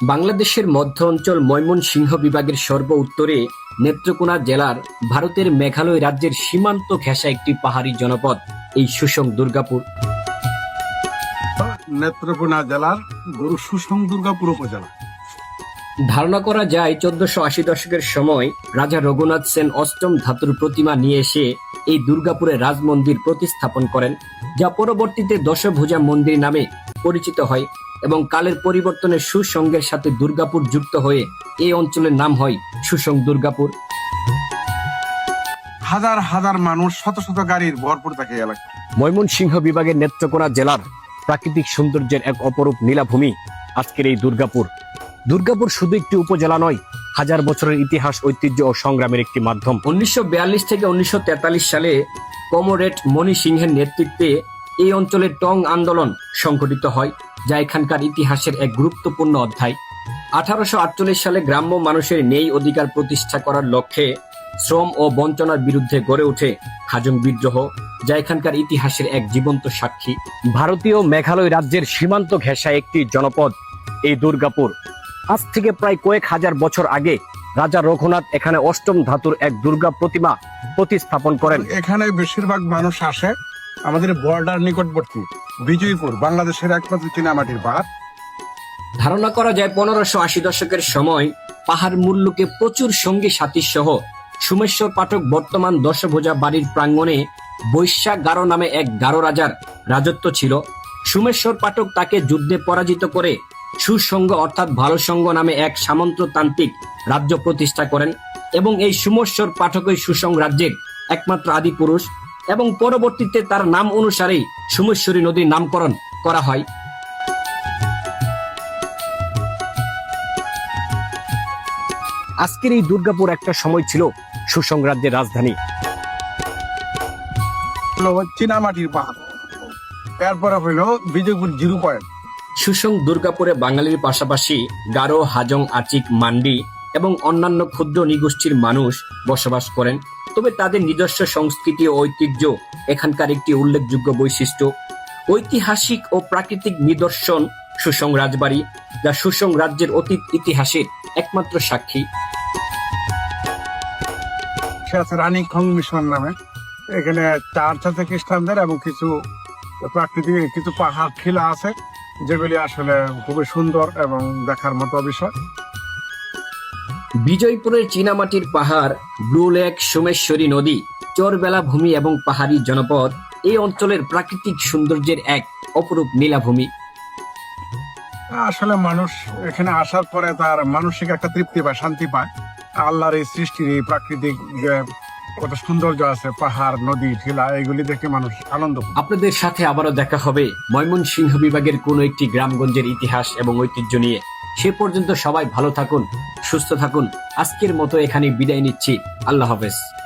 বাংলাদেশের মধ্য অঞ্চল ময়মনসিংহ বিভাগের সর্ব উত্তরে নেত্রকোনা জেলার ভারতের মেঘালয় রাজ্যের সীমান্ত ঘেঁষা একটি পাহাড়ি জনপদ এই সুসং দুর্গাপুর। নেত্রকোনা জেলার সুসং দুর্গাপুর উপজেলা। ধারণা করা যায় চোদ্দশো আশি দশকের সময় রাজা রঘুনাথ সেন অষ্টম ধাতুর প্রতিমা নিয়ে এসে এই দুর্গাপুরে রাজমন্দির প্রতিস্থাপন করেন যা পরবর্তীতে দশভুজা মন্দির নামে পরিচিত হয়। এবং কালের পরিবর্তনে সুসংগের সাথে দুর্গাপুর যুক্ত হয়ে এই অঞ্চলের নাম হয় সুসং দুর্গাপুর। হাজার হাজার মানুষ শত শত গাড়ির ভরপুর থাকে এলাকা ময়মনসিংহ বিভাগের নেত্রকোনা জেলার প্রাকৃতিক সৌন্দর্যের এক অপরূপ নীলাভূমি আজকের এই দুর্গাপুর। দুর্গাপুর শুধু একটি উপজেলা নয় হাজার বছরের ইতিহাস ঐতিহ্য ও সংগ্রামের একটি মাধ্যম। উনিশশো বিয়াল্লিশ থেকে উনিশশো তেতাল্লিশ সালে কমরেড মণি সিংহের নেতৃত্বে এই অঞ্চলে টং আন্দোলন সংঘটিত হয়। যা এখানকার ইতিহাসের এক গুরুত্বপূর্ণ অধ্যায়। আঠারোশো সালে গ্রাম্য মানুষের নেই অধিকার প্রতিষ্ঠা করার লক্ষ্যে শ্রম ও বঞ্চনার বিরুদ্ধে গড়ে ওঠে হাজং বিদ্রোহ যা এখানকার ইতিহাসের এক জীবন্ত সাক্ষী। ভারতীয় মেঘালয় রাজ্যের সীমান্ত ঘেঁষা একটি জনপদ এই দুর্গাপুর। আজ থেকে প্রায় কয়েক হাজার বছর আগে রাজা রঘুনাথ এখানে অষ্টম ধাতুর এক দুর্গা প্রতিমা প্রতিস্থাপন করেন। এখানে বেশিরভাগ মানুষ আসে আমাদের বর্ডার নিকটবর্তী। বিজয়পুর, বাংলাদেশের একমাত্র চীনামাটির পাহাড় ধারণা করা যায় পনেরোশো আশি দশকের সময় পাহাড় মূল্যকে প্রচুর সঙ্গী সাথী সহ সুমেশ্বর পাঠক বর্তমান দশভোজা বাড়ির প্রাঙ্গণে বৈশাখ গারো নামে এক গারো রাজার রাজত্ব ছিল। সুমেশ্বর পাঠক তাকে যুদ্ধে পরাজিত করে সুসংঘ অর্থাৎ ভালো সঙ্গ নামে এক সামন্ততান্ত্রিক রাজ্য প্রতিষ্ঠা করেন এবং এই সুমেশ্বর পাঠকই সুসং রাজ্যের একমাত্র আদি পুরুষ এবং পরবর্তীতে তার নাম অনুসারেই সুমেশ্বরী নদীর নামকরণ করা হয়। আজকের এই দুর্গাপুর একটা সময় ছিল সুসং রাজ্যের রাজধানী চীনামাটির পাহাড়। এরপরে হইল বিজয়পুর জিরো পয়েন্ট। সুসং দুর্গাপুরে বাঙালির পাশাপাশি গারো হাজং আচিক মান্ডি এবং অন্যান্য ক্ষুদ্র নিগোষ্ঠীর মানুষ বসবাস করেন। তবে তাদের নিজস্ব সংস্কৃতি ও ঐতিহ্য, এখানকার একটি উল্লেখযোগ্য বৈশিষ্ট্য। ঐতিহাসিক ও প্রাকৃতিক নিদর্শন সুসং রাজবাড়ি, যা সুসং রাজ্যের অতীত ইতিহাসের একমাত্র সাক্ষী। রানী খং মিশন নামে। এখানে চার্চ আছে খ্রিস্টানদের এবং কিছু প্রাকৃতিক, কিছু পাহাড়, খিলা আছে, যেগুলি আসলে খুবই সুন্দর এবং দেখার মতো বিষয় বিজয়পুরের চীনামাটির পাহাড় ব্লু লেক সোমেশ্বরী নদী চরবেলা ভূমি এবং পাহাড়ি জনপদ এই অঞ্চলের প্রাকৃতিক সৌন্দর্যের এক অপরূপ নীলাভূমি। আসলে মানুষ এখানে আসার পরে তার মানসিক একটা তৃপ্তি পায় শান্তি পায়। আল্লাহর এই সৃষ্টির এই প্রাকৃতিক কত সৌন্দর্য আছে পাহাড় নদী টিলা এগুলি দেখে মানুষ আনন্দ আপনাদের সাথে আবারও দেখা হবে ময়মনসিংহ বিভাগের কোনো একটি গ্রামগঞ্জের ইতিহাস এবং ঐতিহ্য নিয়ে। সে পর্যন্ত সবাই ভালো থাকুন সুস্থ থাকুন। আজকের মতো এখানে বিদায় নিচ্ছি। আল্লাহ হাফেজ।